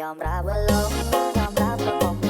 ยอมรับว่าหลงยอมรับว่าผม